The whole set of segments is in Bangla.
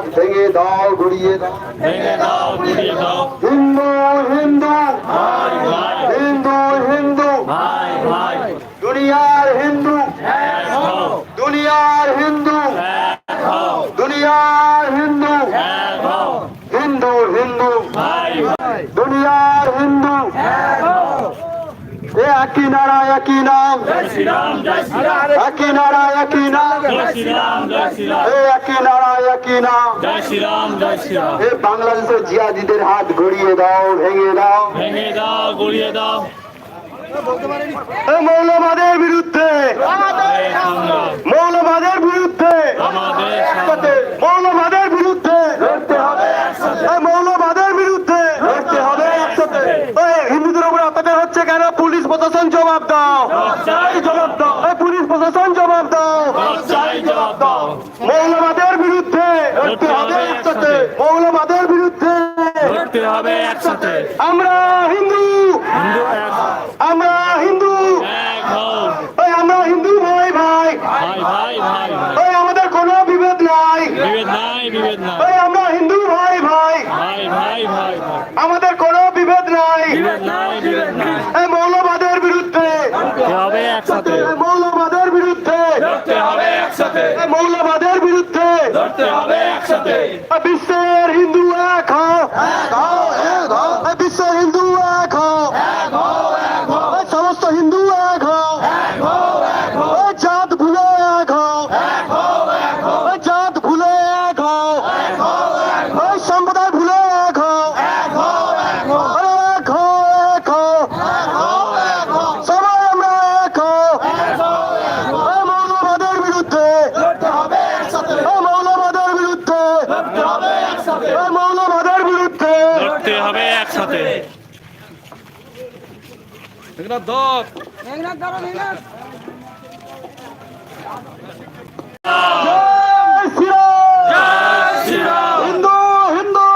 হাত ভেঙে দাও গড়িয়ে দাও। হিন্দু হিন্দু। হিন্দু হিন্দু। দুনিয়ার হিন্দু। দুনিয়ার হিন্দু। দুনিয়ার হিন্দু। হিন্দু হিন্দু। দুনিয়ার হিন্দু। একই নারা একই নাম একই নারা একই নাম। একই নারা একই নাম। জিয়াদিদের হাত গড়িয়ে দাও ভেঙে দাও। ভেঙে দাও গড়িয়ে দাও। মৌলবাদের বিরুদ্ধে এই সংগ্রাম মৌলবাদের বিরুদ্ধে আমাদের একসাথে মৌলবাদের বিরুদ্ধে লড়তে হবে এ মৌলবাদের বিরুদ্ধে লড়তে হবে একসাথে এ হিন্দুদের উপর অত্যাচার হচ্ছে কেন পুলিশ প্রশাসন জবাব দাও এই জবাব দাও এ পুলিশ প্রশাসন জবাব দাও। জবাব দাও। মৌলবাদের বিরুদ্ধে লড়তে হবে একসাথে। মৌলবাদের বিরুদ্ধে লড়তে হবে একসাথে। আমরা হিন্দু। হিন্দু এই বিশ্বের হিন্দু এক হও এই সমস্ত হিন্দু এক হও এই জাত ভুলে এক হও এই জাত ভুলে এক হও এই সম্প্রদায় ভুলে এক হও আরে এক হও এক হও সবাই আমরা এক হও এই মৌলবাদের বিরুদ্ধে এই মৌলবাদের বিরুদ্ধে এই মৌলবাদের বিরুদ্ধে লড়তে হবে একসাথে জয় শ্রীরাম হিন্দু হিন্দু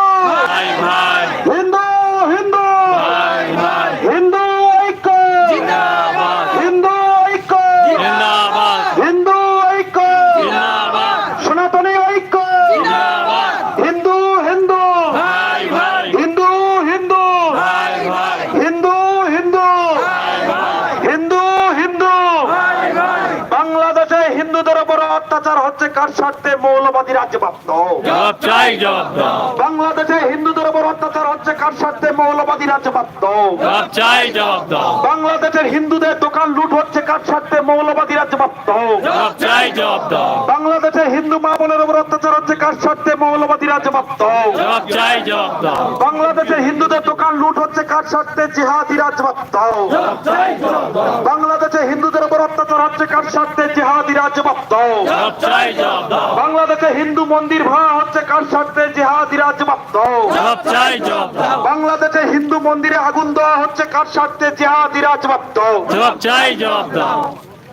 ভাই ভাই হিন্দু হিন্দু ভাই ভাই হিন্দু ঐক্য জিন্দাবাদ হিন্দু ঐক্য জিন্দাবাদ হিন্দু ঐক্য জিন্দাবাদ সনাতনী ঐক্য জিন্দাবাদ হিন্দু হিন্দু ভাই ভাই হিন্দু হিন্দু ভাই ভাই হিন্দু হিন্দু ভাই ভাই হিন্দু হিন্দু ভাই ভাই বাংলাদেশে হিন্দুদের উপর অত্যাচার হচ্ছে কার স্বার্থে মৌলবাদী জবাব দাও। বাংলাদেশে হিন্দুদের উপর অত্যাচার হচ্ছে কার স্বার্থে মৌলবাদী জবাব দাও। বাংলাদেশের হিন্দুদের দোকান লুট হচ্ছে কার স্বার্থে মৌলবাদী জবাব দাও। বাংলাদেশে হিন্দু মা বোনের উপর অত্যাচার হচ্ছে কার স্বার্থে মৌলবাদী জবাব দাও। বাংলাদেশে হিন্দুদের দোকান লুট হচ্ছে কার স্বার্থে জিহাদি জবাব দাও। বাংলাদেশে হিন্দুদের কার স্বার্থে জবাব দাও। বাংলাদেশে হিন্দু মন্দির ভাঙা হচ্ছে কার স্বার্থে জিহাদি রাজ্যপ্রাপ্ত জবাব দাও। বাংলাদেশে হিন্দু মন্দিরে আগুন দেওয়া হচ্ছে কার স্বার্থে জিহাদি রাজপ্রাপ্ত জবাব চাই জবাব দাও।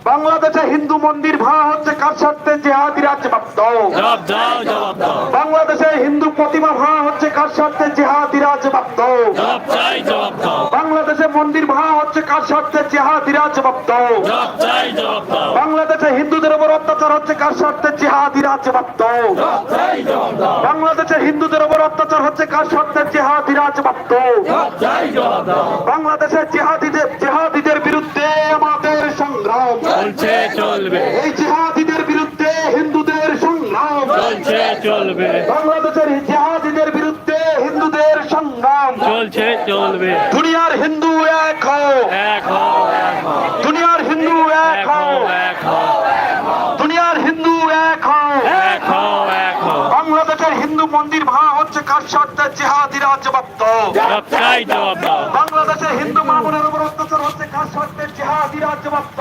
বাংলাদেশে হিন্দু মন্দির ভাঙা হচ্ছে কার স্বার্থে জিহাদি রাজপ্রাপ্ত জবাব দাও বাংলাদেশে হিন্দু প্রতিমা ভাঙা হচ্ছে কার স্বার্থে জিহাদি রাজপ্রাপ্ত জবাব চাই জবাব দাও। বাংলাদেশে মন্দির ভাঙা হচ্ছে কার স্বার্থে জিহাদি রাজপ্রাপ্ত জবাব চাই জবাব দাও। বাংলাদেশে হিন্দুদের উপর অত্যাচার হচ্ছে কার স্বার্থে জিহাদি রাজপ্রাপ্ত জবাব চাই জবাব দাও। বাংলাদেশে হিন্দুদের উপর অত্যাচার হচ্ছে কার স্বার্থে জিহাদি রাজপ্রাপ্ত জবাব চাই জবাব দাও। বাংলাদেশের জিহাদিদের জিহাদিদের বিরুদ্ধে আমাদের সংগ্রাম। চলছে চলবে। এই জিহাদিদের বিরুদ্ধে হিন্দুদের সংগ্রাম। চলছে চলবে। বাংলাদেশের জিহাদিদের বিরুদ্ধে হিন্দুদের সংগ্রাম। চলছে চলবে। দুনিয়ার হিন্দু এক হও। এক হও দুনিয়ার হিন্দু এক হও এক হও। দুনিয়ার হিন্দু এক হও। এক হও এক হও। বাংলাদেশের হিন্দু মন্দির ভাঙা স্বার্থে জিহাদি জবাব দাও। বাংলাদেশের হিন্দু মামুনের উপর অত্যাচার হচ্ছে কার স্বার্থে জিহাদি রাজ্যপ্রাপ্ত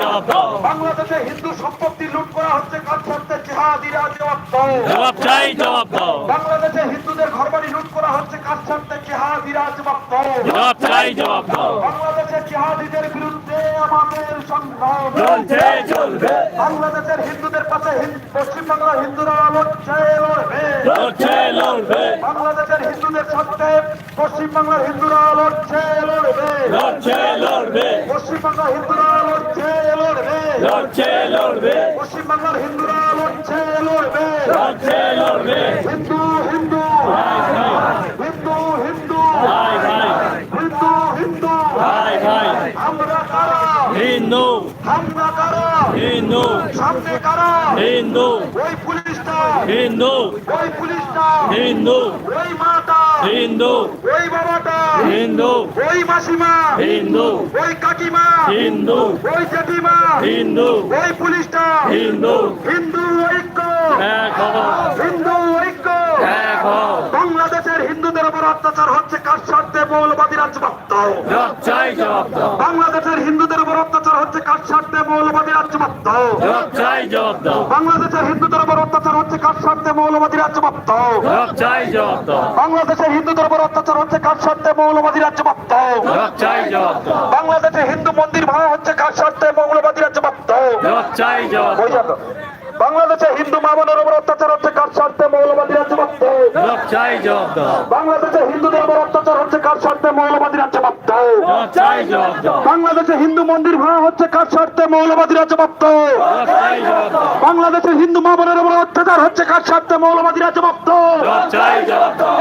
জবাব দাও। বাংলাদেশে হিন্দু সম্পত্তি লুট করা হচ্ছে কার স্বার্থে জিহাদি রাজ্যপ্রাপ্ত জবাব চাই জবাব দাও। বাংলাদেশে হিন্দুদের ঘরবাড়ি লুট করা হচ্ছে কার স্বার্থে জিহাদি রাজপ্রাপ্ত জবাব চাই জবাব দাও। বাংলাদেশের জিহাদিদের বিরুদ্ধে আমাদের সংগ্রাম। চলছে চলবে। বাংলাদেশের হিন্দুদের পাশে পশ্চিমবাংলার হিন্দুরা লড়ছে লড়বে। লড়ছে লড়বে। বাংলাদেশের হিন্দুদের সাথে পশ্চিমবাংলার হিন্দুরা লড়ছে লড়বে। লড়ছে লড়বে। পশ্চিমবাংলার হিন্দুরা লড়ছে লড়বে। লড়ছে লড়বে। পশ্চিমবাংলার হিন্দুরা লড়ছে লড়বে। লড়ছে লড়বে। হিন্দু হিন্দু হিন্দু ভাই ভাই হিন্দু হিন্দু ভাই ভাই আমরা কারা হিন্দু আমরা কারা হিন্দু। সামনে কারা হিন্দু। ওই পুলিশটা। হিন্দু। ওই পুলিশটা। হিন্দু। ওই হিন্দু। ওই বাবাটা। হিন্দু। ওই মাসিমা। হিন্দু। ওই কাকিমা। হিন্দু। ওই জেঠিমা। হিন্দু। ওই পুলিশটা। হিন্দু। হিন্দু ঐক্য। হিন্দু ঐক্য। বাংলাদেশের হিন্দুদের উপর অত্যাচার হচ্ছে কার স্বার্থে মৌলবাদী জবাব দাও বাংলাদেশের হিন্দুদের উপর অত্যাচার হচ্ছে কার স্বার্থে মৌলবাদী জবাব দাও বাংলাদেশের হিন্দুদের উপর অত্যাচার হচ্ছে কার স্বার্থে মৌলবাদী জবাব দাও বাংলাদেশের হিন্দুদের উপর অত্যাচার হচ্ছে কার স্বার্থে মৌলবাদী রাজ্যভক্ত। লড়ছাই জবাব দাও বাংলাদেশে হিন্দু মন্দির ভাঙা হচ্ছে কার স্বার্থে মৌলবাদী রাজ্যভক্ত। লড়ছাই জবাব ওই দাও যাতো। বাংলাদেশে হিন্দু মা বোনের উপর অত্যাচার হচ্ছে কার স্বার্থে মৌলবাদী দাও। বাংলাদেশে হিন্দুদের উপর অত্যাচার হচ্ছে কার স্বার্থে দাও। বাংলাদেশে হিন্দু মন্দির ভাঙা হচ্ছে কার স্বার্থে মৌলবাদী রাজ্যভক্ত লড়ছাই জবাব দাও। বাংলাদেশে হিন্দু মা বোনের উপর অত্যাচার হচ্ছে কার স্বার্থে মৌলবাদী রাজ্যভক্ত লড়ছাই জবাব দাও।